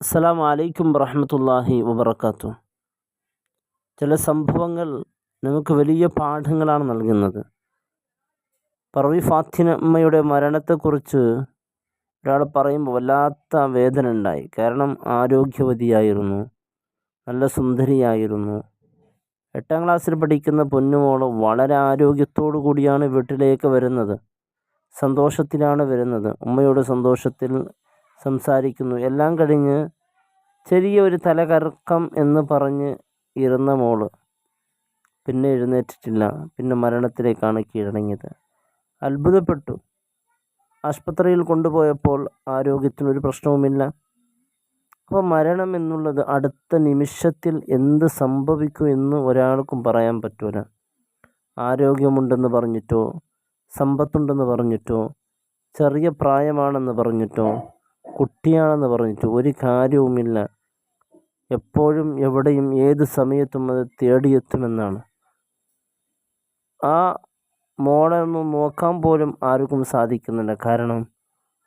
അസ്സാം വലൈക്കും വറഹമത്തല്ലാഹി വബർക്കാത്തു ചില സംഭവങ്ങൾ നമുക്ക് വലിയ പാഠങ്ങളാണ് നൽകുന്നത്. പറവി ഫാത്തിനമ്മയുടെ മരണത്തെക്കുറിച്ച് ഒരാൾ പറയുമ്പോൾ വല്ലാത്ത വേദന ഉണ്ടായി. കാരണം ആരോഗ്യവതിയായിരുന്നു നല്ല സുന്ദരിയായിരുന്നു. എട്ടാം ക്ലാസ്സിൽ പഠിക്കുന്ന പൊന്നുമോൾ വളരെ ആരോഗ്യത്തോടു കൂടിയാണ് വീട്ടിലേക്ക് വരുന്നത്. സന്തോഷത്തിലാണ് വരുന്നത്. ഉമ്മയുടെ സന്തോഷത്തിൽ സംസാരിക്കുന്നു. എല്ലാം കഴിഞ്ഞ് ചെറിയ ഒരു തലകറക്കം എന്ന് പറഞ്ഞ് ഇരുന്ന മോൾ പിന്നെ എഴുന്നേറ്റിട്ടില്ല. പിന്നെ മരണത്തിലേക്കാണ് കീഴടങ്ങിയത്. അത്ഭുതപ്പെട്ടു. ആശുപത്രിയിൽ കൊണ്ടുപോയപ്പോൾ ആരോഗ്യത്തിനൊരു പ്രശ്നവുമില്ല. അപ്പോൾ മരണം എന്നുള്ളത് അടുത്ത നിമിഷത്തിൽ എന്ത് സംഭവിക്കും എന്ന് ഒരാൾക്കും പറയാൻ പറ്റൂല. ആരോഗ്യമുണ്ടെന്ന് പറഞ്ഞിട്ടോ സമ്പത്തുണ്ടെന്ന് പറഞ്ഞിട്ടോ ചെറിയ പ്രായമാണെന്ന് പറഞ്ഞിട്ടോ കുട്ടിയാണെന്ന് പറഞ്ഞിട്ട് ഒരു കാര്യവുമില്ല. എപ്പോഴും എവിടെയും ഏത് സമയത്തും അത് തേടിയെത്തുമെന്നാണ്. ആ മോളെ ഒന്ന് നോക്കാൻ പോലും ആർക്കും സാധിക്കുന്നില്ല. കാരണം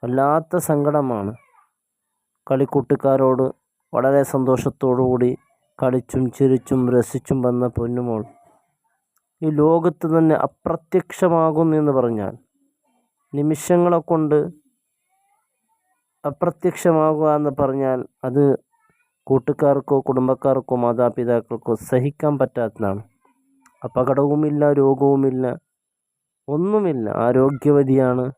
വല്ലാത്ത സങ്കടമാണ്. കളിക്കൂട്ടുകാരോട് വളരെ സന്തോഷത്തോടുകൂടി കളിച്ചും ചിരിച്ചും രസിച്ചും വന്ന പൊന്നുമോൾ ഈ ലോകത്ത് തന്നെ അപ്രത്യക്ഷമാകുന്നു എന്ന് പറഞ്ഞാൽ നിമിഷങ്ങളെ കൊണ്ട് അപ്രത്യക്ഷമാകുക എന്ന് പറഞ്ഞാൽ അത് കൂട്ടുകാർക്കോ കുടുംബക്കാർക്കോ മാതാപിതാക്കൾക്കോ സഹിക്കാൻ പറ്റാത്തതാണ്. അപകടവുമില്ല രോഗവുമില്ല ഒന്നുമില്ല. ആരോഗ്യവതിയാണ്.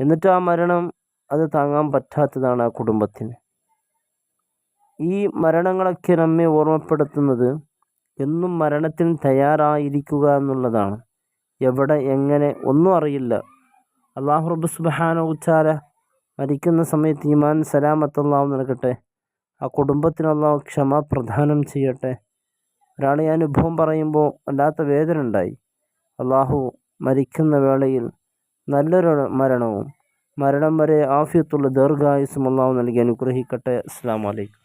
എന്നിട്ട് ആ മരണം അത് താങ്ങാൻ പറ്റാത്തതാണ് ആ കുടുംബത്തിന്. ഈ മരണങ്ങളൊക്കെ നമ്മെ ഓർമ്മപ്പെടുത്തുന്നത് എന്നും മരണത്തിന് തയ്യാറായിരിക്കുക എന്നുള്ളതാണ്. എവിടെ എങ്ങനെ ഒന്നും അറിയില്ല. അള്ളാഹു റബ്ബ് സുബാന ഉച്ചാര മരിക്കുന്ന സമയത്ത് ഈമാൻ സലാമത്തല്ലാവും നൽകട്ടെ. ആ കുടുംബത്തിന് ക്ഷമ പ്രദാനം ചെയ്യട്ടെ. ഒരാൾ അനുഭവം പറയുമ്പോൾ വല്ലാത്ത വേദന ഉണ്ടായി. അള്ളാഹു മരിക്കുന്ന വേളയിൽ നല്ലൊരു മരണവും മരണം വരെ ആഫിയത്തുള്ള ദീർഘായുസും നൽകി അനുഗ്രഹിക്കട്ടെ. അസ്സാം വലൈക്കും